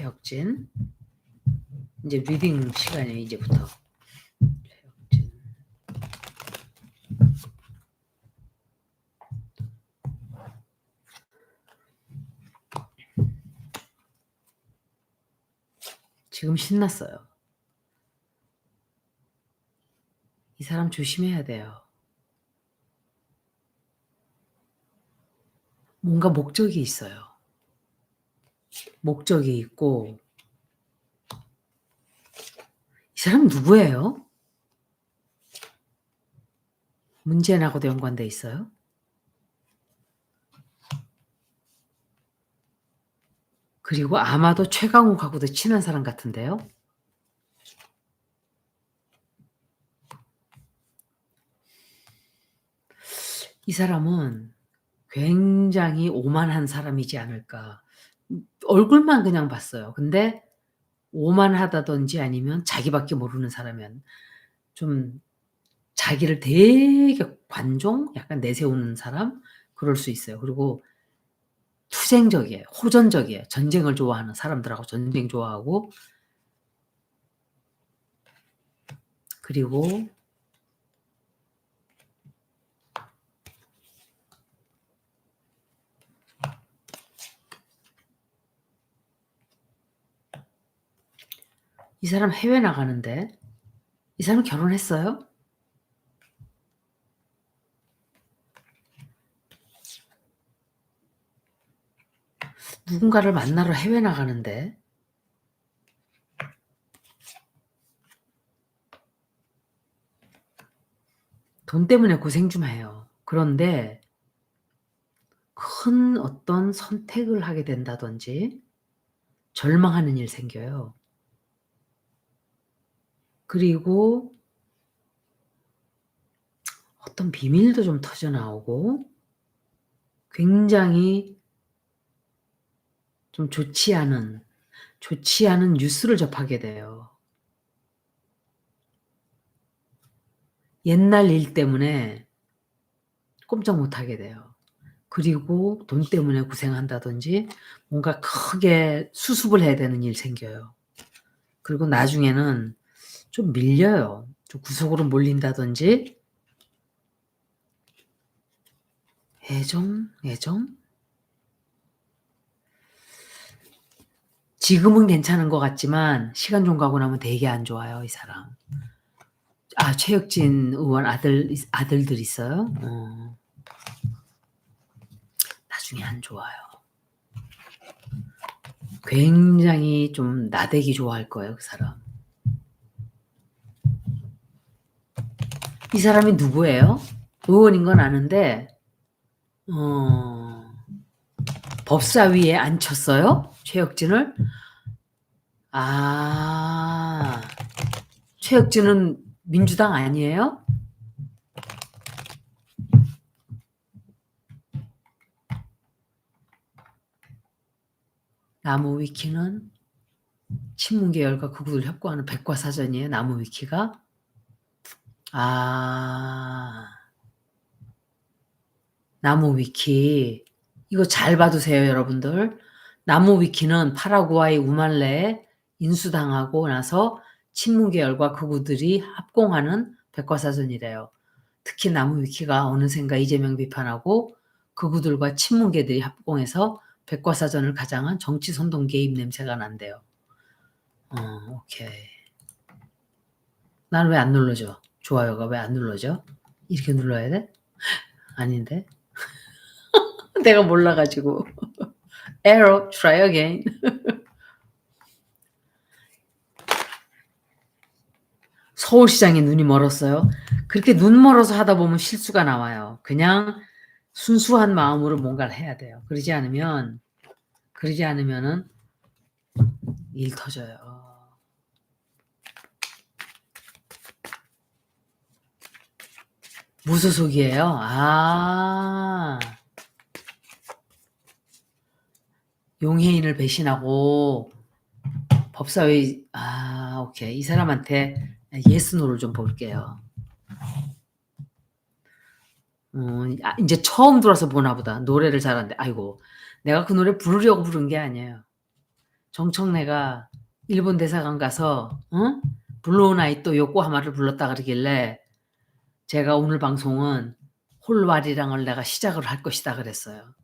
최혁진. 이제 리딩 시간이에요, 이제부터. 최혁진. 지금 신났어요. 이 사람 조심해야 돼요. 뭔가 목적이 있어요. 목적이 있고 이 사람 누구예요? 문재인하고도 연관돼 있어요? 그리고 아마도 최강욱하고도 친한 사람 같은데요? 이 사람은 굉장히 오만한 사람이지 않을까. 음, 얼굴만 그냥 봤어요. 근데 오만하다든지 아니면 자기밖에 모르는 사람이면 좀 자기를 되게 관종? 약간 내세우는 사람? 그럴 수 있어요. 그리고 투쟁적이에요. 호전적이에요. 전쟁을 좋아하는 사람들하고 전쟁 좋아하고 그리고 이 사람 해외 나가는데 이 사람 결혼했어요? 누군가를 만나러 해외 나가는데 돈 때문에 고생 좀 해요. 그런데 큰 어떤 선택을 하게 된다든지 절망하는 일 생겨요. 그리고 어떤 비밀도 좀 터져 나오고 굉장히 좀 좋지 않은 좋지 않은 뉴스를 접하게 돼요. 옛날 일 때문에 꼼짝 못 하게 돼요. 그리고 돈 때문에 고생한다든지 뭔가 크게 수습을 해야 되는 일 생겨요. 그리고 나중에는 좀 밀려요. 좀 구석으로 몰린다든지 애정, 애정? 지금은 괜찮은 것 같지만 시간 좀 가고 나면 되게 안 좋아요, 이 사람. 아, 최혁진 의원 아들 아들들 있어요? 어. 나중에 안 좋아요. 굉장히 좀 나대기 좋아할 거예요, 그 사람. 이 사람이 누구예요? 의원인 건 아는데 어, 법사위에 앉혔어요? 최혁진을? 아, 최혁진은 민주당 아니에요? 나무 위키는 친문계열과 극우들 협고하는 백과사전이에요. 나무 위키가. 아, 나무 위키. 이거 잘 봐두세요, 여러분들. 나무 위키는 파라구아이 우말레에 인수당하고 나서 친문계열과 극우들이 합공하는 백과사전이래요. 특히 나무 위키가 어느샌가 이재명 비판하고 극우들과 친문계들이 합공해서 백과사전을 가장한 정치 선동 개입 냄새가 난대요. 어, 오케이. 나는 왜안 눌러져? 좋아요가 왜 안 눌러져? 이렇게 눌러야 돼? 아닌데? 내가 몰라가지고. Arrow, try again. 서울시장에 눈이 멀었어요. 그렇게 눈 멀어서 하다 보면 실수가 나와요. 그냥 순수한 마음으로 뭔가를 해야 돼요. 그러지 않으면, 그러지 않으면은 일 터져요. 무소속이에요? 아. 용해인을 배신하고 법사위, 아, 오케이. 이 사람한테 예스노를 좀 볼게요. 어, 아, 이제 처음 들어서 보나 보다. 노래를 잘하는데, 아이고. 내가 그 노래 부르려고 부른 게 아니에요. 정청래가 일본 대사관 가서 응? 블루나이 또 요코하마를 불렀다 그러길래 제가 오늘 방송은 홀와리랑을 내가 시작을 할 것이다 그랬어요.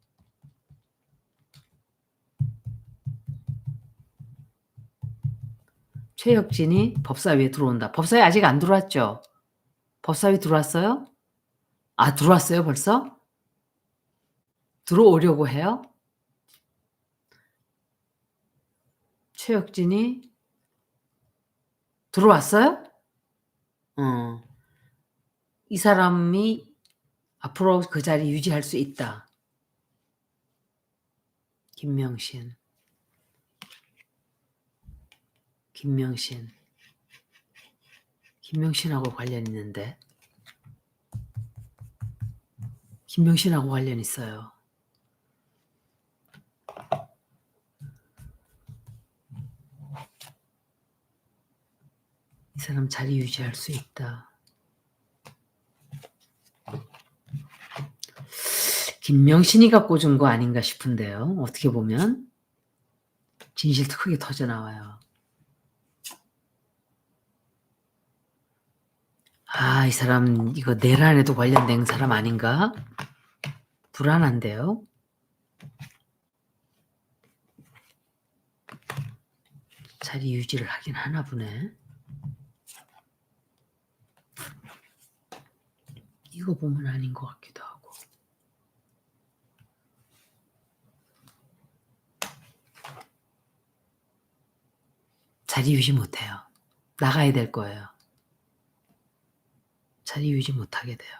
최혁진이 법사위에 들어온다. 법사위 아직 안 들어왔죠? 법사위 들어왔어요? 아, 들어왔어요, 벌써? 들어오려고 해요? 최혁진이 들어왔어요? 어. 이 사람이 앞으로 그 자리 유지할 수 있다. 김명신. 김명신. 김명신하고 관련 있는데. 김명신하고 관련 있어요. 이 사람 자리 유지할 수 있다. 김명신이가 꽂은 거 아닌가 싶은데요. 어떻게 보면 진실도 크게 터져 나와요. 아, 이 사람 이거 내란에도 관련된 사람 아닌가? 불안한데요. 자리 유지를 하긴 하나 보네. 이거 보면 아닌 것 같기도 하고. 자리 유지 못해요. 나가야 될 거예요. 자리 유지 못하게 돼요.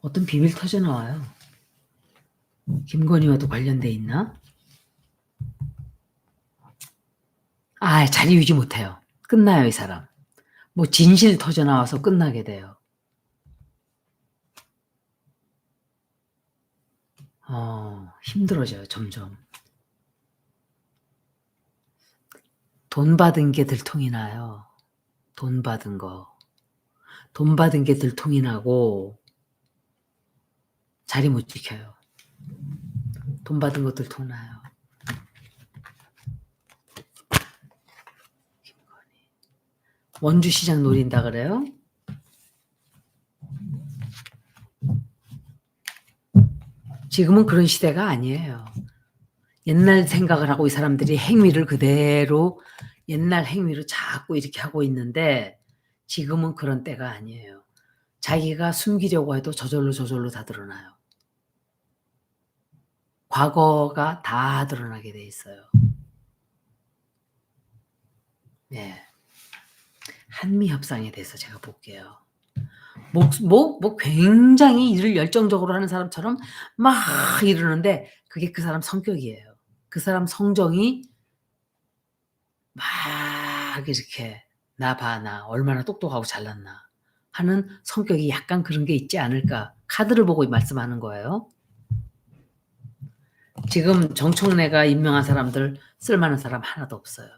어떤 비밀 터져 나와요. 김건희와도 관련돼 있나? 아, 자리 유지 못해요. 끝나요, 이 사람. 뭐 진실 터져 나와서 끝나게 돼요. 어, 힘들어져요, 점점. 돈 받은 게 들통이 나요. 돈 받은 거. 돈 받은 게 들통이 나고, 자리 못 지켜요. 돈 받은 거 들통 나요. 원주시장 노린다 그래요? 지금은 그런 시대가 아니에요. 옛날 생각을 하고 이 사람들이 행위를 그대로 옛날 행위로 자꾸 이렇게 하고 있는데 지금은 그런 때가 아니에요. 자기가 숨기려고 해도 저절로 저절로 다 드러나요. 과거가 다 드러나게 돼 있어요. 네. 한미 협상에 대해서 제가 볼게요. 뭐, 뭐, 뭐 굉장히 일을 열정적으로 하는 사람처럼 막 이러는데 그게 그 사람 성격이에요. 그 사람 성정이 막 이렇게 나 봐, 나 얼마나 똑똑하고 잘났나 하는 성격이 약간 그런 게 있지 않을까. 카드를 보고 말씀하는 거예요. 지금 정청래가 임명한 사람들 쓸만한 사람 하나도 없어요.